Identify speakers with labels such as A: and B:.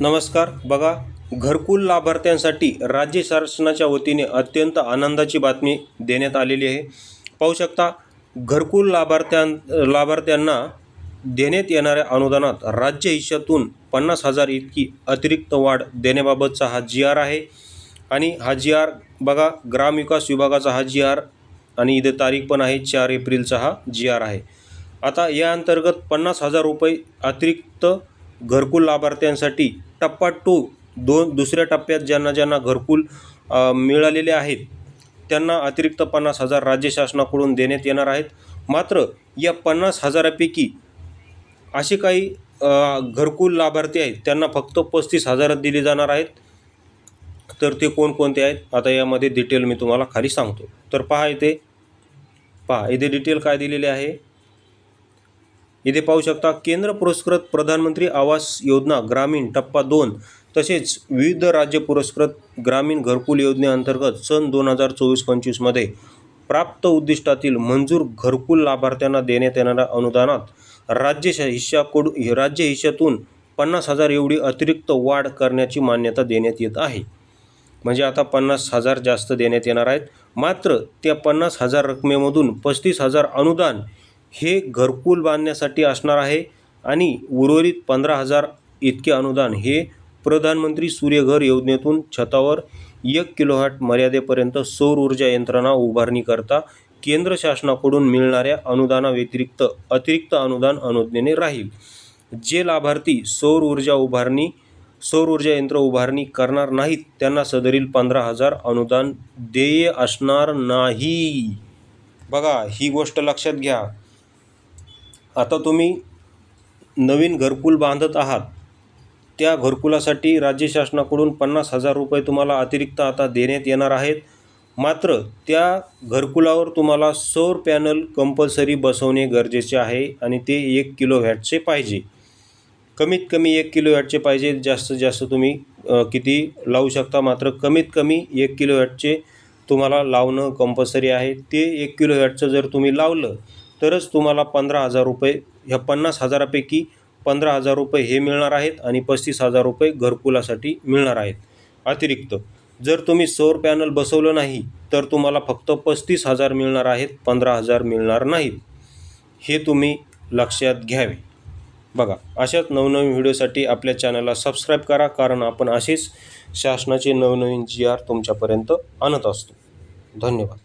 A: नमस्कार. बघा घरकुल लाभार्थ्यांसाठी राज्य शासनाच्या वतीने अत्यंत आनंदाची बातमी देण्यात आलेली आहे. पाहू शकता घरकुल लाभार्थ्यां लाभार्थ्यांना देण्यात येणाऱ्या अनुदानात राज्य हिश्श्यातून पन्नास हजार इतकी अतिरिक्त वाढ देण्याबाबतचा हा जी आर आहे. आणि हा जी आर बघा ग्रामविकास विभागाचा हा जी आर आणि इथे तारीख पण आहे चार एप्रिलचा हा जी आर आहे. आता या अंतर्गत पन्नास हजार रुपये अतिरिक्त घरकुल लाभार्थ्यांसाठी टप्पा टू दोन दुसऱ्या टप्प्यात ज्यांना ज्यांना घरकुल मिळालेले आहेत त्यांना अतिरिक्त पन्नास हजार राज्य शासनाकडून देण्यात येणार आहेत. मात्र या पन्नास हजारापैकी असे काही घरकुल लाभार्थी आहेत त्यांना फक्त पस्तीस हजारात दिले जाणार आहेत. तर ते कोणकोणते आहेत? आता यामध्ये डिटेल मी तुम्हाला खाली सांगतो. तर पहा इथे पहा इथे डिटेल काय दिलेले आहे? इथे पाहू शकता केंद्र पुरस्कृत प्रधानमंत्री आवास योजना ग्रामीण टप्पा दोन तसेच विविध राज्य पुरस्कृत ग्रामीण घरकुल योजनेअंतर्गत सन दोन हजार चोवीस पंचवीसमध्ये प्राप्त उद्दिष्टातील मंजूर घरकुल लाभार्थ्यांना देण्यात येणाऱ्या अनुदानात राज्य श- हिश्शाकडून राज्य हिश्श्यातून पन्नास हजार एवढी अतिरिक्त वाढ करण्याची मान्यता देण्यात येत आहे. म्हणजे आता पन्नास हजार जास्त देण्यात येणार आहेत. मात्र त्या पन्नास हजार रकमेमधून पस्तीस हजार अनुदान हे घरकुल बांधण्यासाठी असणार आहे आणि उर्वरित पंधरा हजार इतके अनुदान हे प्रधानमंत्री सूर्यघर योजनेतून छतावर एक किलोहॅट मर्यादेपर्यंत सौर ऊर्जा यंत्रणा उभारणीकरता केंद्र शासनाकडून मिळणाऱ्या अनुदानाव्यतिरिक्त अतिरिक्त अनुदान अनुज्ञेने राहील. जे लाभार्थी सौर ऊर्जा उभारणी सौर ऊर्जा यंत्र उभारणी करणार नाहीत त्यांना सदरील पंधरा हजार अनुदान देय असणार नाही. बघा ही गोष्ट लक्षात घ्या. आता तुम्ही नवीन घरकुल बांधत आहात त्या घरकुलासाठी राज्य शासनाकडून पन्नास हजार रुपये तुम्हाला अतिरिक्त आता देण्यात येणार आहेत. मात्र त्या घरकुलावर तुम्हाला सौर पॅनल कंपल्सरी बसवणे गरजेचे आहे आणि ते एक किलो व्हॅटचे पाहिजे. कमीत कमी एक किलो वॅटचे पाहिजे जास्तीत जास्त तुम्ही किती लावू शकता मात्र कमीत कमी एक किलो वॅटचे तुम्हाला लावणं कंपल्सरी आहे. ते एक किलो वॅटचं जर तुम्ही लावलं तरच तुम्हाला पंधरा हजार रुपये ह्या पन्नास हजारापैकी पंधरा हजार रुपये हे मिळणार आहेत आणि पस्तीस हजार रुपये घरकुलासाठी मिळणार आहेत. अतिरिक्त जर तुम्ही सौर पॅनल बसवलं नाही तर तुम्हाला फक्त पस्तीस हजार मिळणार आहेत पंधरा हजार मिळणार नाहीत. हे तुम्ही लक्षात घ्यावे. बघा अशाच नवनवीन व्हिडिओसाठी आपल्या चॅनलला सबस्क्राईब करा कारण आपण असेच शासनाचे नवनवीन जी आर तुमच्यापर्यंत आणत असतो. धन्यवाद.